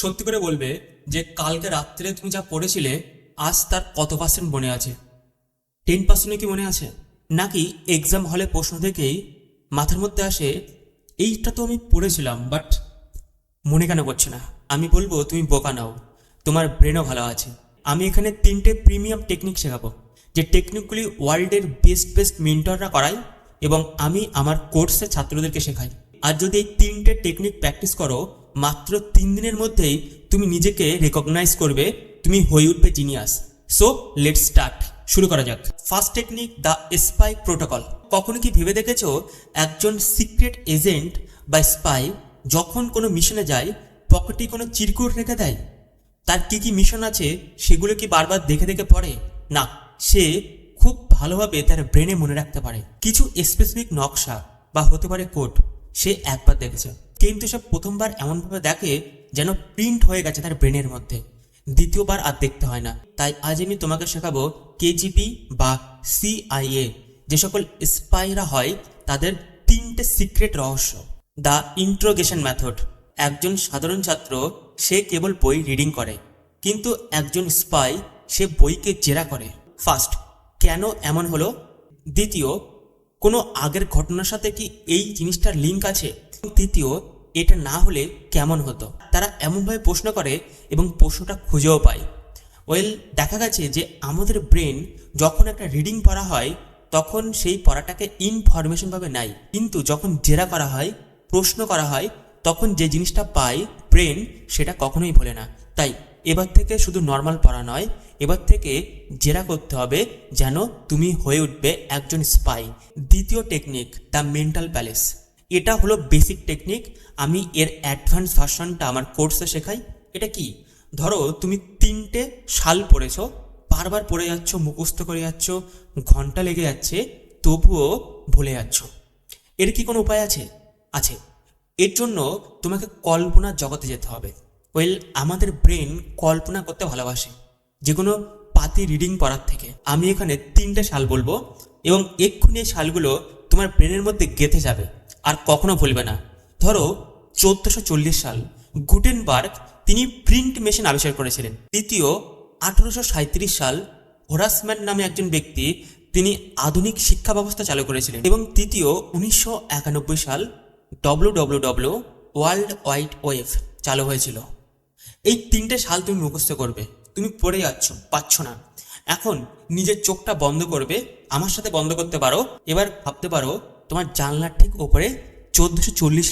সত্যি করে বলবে যে কালকে রাত্রে তুমি যা পড়েছিলে, আজ তার কত পার্সেন্ট মনে আছে? টেন পার্সেন্টে কি মনে আছে? নাকি এক্সাম হলে প্রশ্ন থেকেই মাথার মধ্যে আসে, এইটা তো আমি পড়েছিলাম বাট মনে কেন করছে না? আমি বলব, তুমি বোকা নাও। তোমার ব্রেনও ভালো আছে। আমি এখানে তিনটে প্রিমিয়াম টেকনিক শেখাবো, যে টেকনিকগুলি ওয়ার্ল্ডের বেস্ট বেস্ট মেন্টররা করায় এবং আমি আমার কোর্সে ছাত্রদেরকে শেখাই। আর যদি এই তিনটে টেকনিক প্র্যাকটিস করো মাত্র তিন দিনের মধ্যেই তুমি নিজেকে রেকগনাইজ করবে, তুমি হয়ে উঠবে জিনিয়াস সো লেট স্টার্ট শুরু করা যাক। First technique the spy protocol কখনো কি ভেবে দেখেছ, একজন সিক্রেট এজেন্ট বা স্পাই যখন কোনো মিশনে যায় পকেটে কোনো চিরকুট রেখে দেয়? তার কি কি মিশন আছে, সেগুলো কি বারবার দেখে দেখে পড়ে? না, সে খুব ভালোভাবে তার ব্রেনে মনে রাখতে পারে। কিছু স্পেসিফিক নকশা বা হতে পারে কোড সে একবার দেখেছে। কিন্তু সে প্রথমবার এমনভাবে দেখে যেন প্রিন্ট হয়ে গেছে তার ব্রেনের মধ্যে। দ্বিতীয়বার আর দেখতে হয় না। তাই আজ আমি তোমাকে শেখাবো কেজিপি বা সিআইএ যে সকল স্পাইরা হয়, তাদের তিনটে সিক্রেট রহস্য। দ্য ইন্ট্রোগেশন মেথড একজন সাধারণ ছাত্র, সে কেবল বই রিডিং করে। কিন্তু একজন স্পাই সে বইকে জেরা করে। ফার্স্ট কেন এমন হলো? দ্বিতীয়, কোনো আগের ঘটনার সাথে কি এই জিনিসটার লিঙ্ক আছে? তৃতীয়, এটা না হলে কেমন হতো? তারা এমনভাবে প্রশ্ন করে এবং প্রশ্নটা খুঁজেও পায়। ওয়েল, দেখা গেছে যে আমাদের ব্রেন যখন একটা রিডিং পড়া হয়, তখন সেই পড়াটাকে ইনফরমেশন ভাবে নাই কিন্তু যখন জেরা করা হয়, প্রশ্ন করা হয়, তখন যে জিনিসটা পায় ব্রেন, সেটা কখনোই ভোলে না। তাই এবার থেকে শুধু নর্মাল পড়া নয়, এবার থেকে জেরা করতে হবে যেন তুমি হয়ে উঠবে একজন স্পাই। দ্বিতীয় টেকনিক, দ্য মেন্টাল প্যালেস। এটা হলো বেসিক টেকনিক আমি এর অ্যাডভান্স ভার্সনটা আমার কোর্সে শেখাই। এটা কি? ধরো তুমি তিনটে শাল পড়েছো বারবার পড়ে যাচ্ছ, মুখস্থ করে যাচ্ছ, ঘণ্টা লেগে যাচ্ছে, তবুও ভুলে যাচ্ছ। এর কি কোনো উপায় আছে? আছে। এর জন্য তোমাকে কল্পনার জগতে যেতে হবে। ওয়েল আমাদের ব্রেন কল্পনা করতে ভালোবাসে। যে কোনো পাতি রিডিং পড়ার থেকে। আমি এখানে তিনটে শাল বলব এবং এক্ষুনি শালগুলো তোমার ব্রেনের মধ্যে গেঁথে যাবে, আর কখনো ভুলবে না। ধরো, চোদ্দশো চল্লিশ সাল গুটেনবার্গ তিনি প্রিন্ট মেশিন আবিষ্কার করেছিলেন। দ্বিতীয়, আঠারোশো সাঁত্রিশ সাল হোরাসম্যান নামে একজন ব্যক্তি তিনি আধুনিক শিক্ষা ব্যবস্থা চালু করেছিলেন। এবং তৃতীয়, উনিশশো একানব্বই সাল W W W world wide web চালু হয়েছিল। এই তিনটে সাল তুমি মুখস্থ করবে। তুমি পড়ে যাচ্ছ, পাচ্ছ না। এখন নিজের চোখটা বন্ধ করবে, আমার সাথে বন্ধ করতে পারো। এবার ভাবতে পারো, তোমার জানলার ঠিক ওপরে চোদ্দশো চল্লিশ